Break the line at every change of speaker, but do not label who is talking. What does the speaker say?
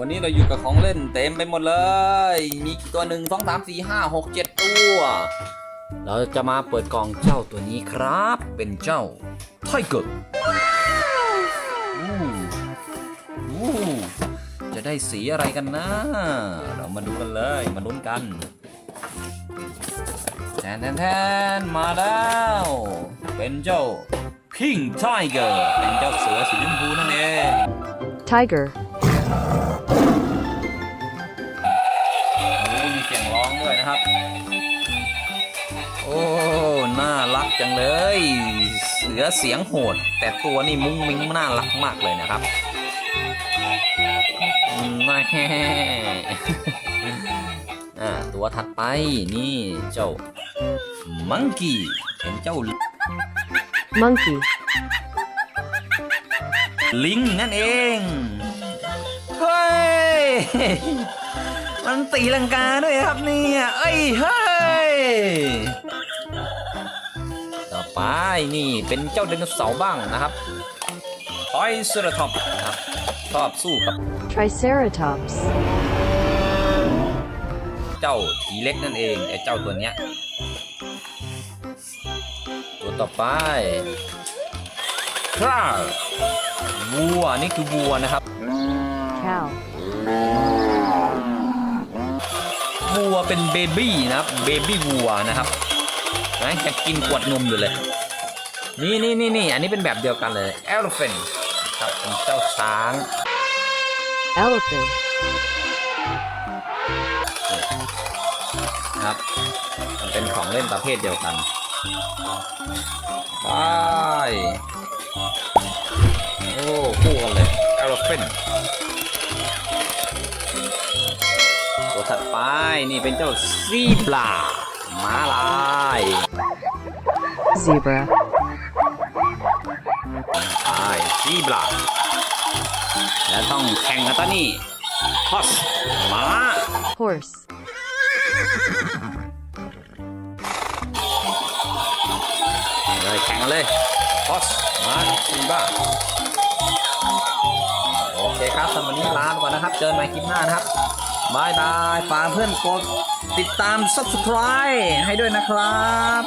วันนี้เราอยู่กับของเล่นเต็มไปหมดเลย มีตัวหนึ่งสองสามสี่ห้าหกเจ็ดตัว เราจะมาเปิดกล่องเจ้าตัวนี้ครับ เป็นเจ้าไทเกอร์จะได้สีอะไรกันนะ เรามาดูกันเลย มาลุ้นกันแทนแทนแทนมาแล้ว เป็นเจ้า King Tiger เป็นเจ้าเสือสีชมพูนั่นเอง
Tiger.
ยงร้องด้วยนะครับ โอ้ น่ารักจังเลย เสือเสียงโหด แต่ตัวนี่มุ้งมิ้งน่ารักมากเลยนะครับอืมน่าแฮ่อ่าตัวถัดไปนี่เจ้ามังกี้เป็นเจ้า
Monkey.
ลิงนั่นเอง เฮ้ย มันตีลังกาด้วยครับเนี่ยเอ้ยเฮ้ยต่อไปนี่เป็นเจ้าไดโนเสาร์บ้างนะครับทอยเซราทอปครับชอบสู้กับ
Triceratops.
เจ้าทีเล็กนั่นเองไอ้เจ้าตัวเนี้ยตัวต่อไปคราวัวนี่คือวัวนะครับ
Cow.
วัวเป็นเบบี้นะครับเบบี้วัวนะครับนะจะกินขวดนมอยู่เลย นี่นี่นี่นี่อันนี้เป็นแบบเดียวกันเลย elephant ครับเป็นเจ้าช้าง
Elephant.
นครับ มันเป็นของเล่นประเภทเดียวกันไปโอ้คู่กันเลย elephant นี่เป็นเจ้าซีบลาม้าลาย
Zebra.
ใช่ซีบลาแล้วต้องแข่งกันตอนนี้ฮอสม้า
Horse.
เลยแข่งกันเลยฮอสม้าซีบลาโอเคครับสำหรับวันนี้ลาไปก่อนนะครับ เจอกันใหม่คลิปหน้านะครับ บายบายฝากเพื่อนกดติดตาม subscribe ให้ด้วยนะครับ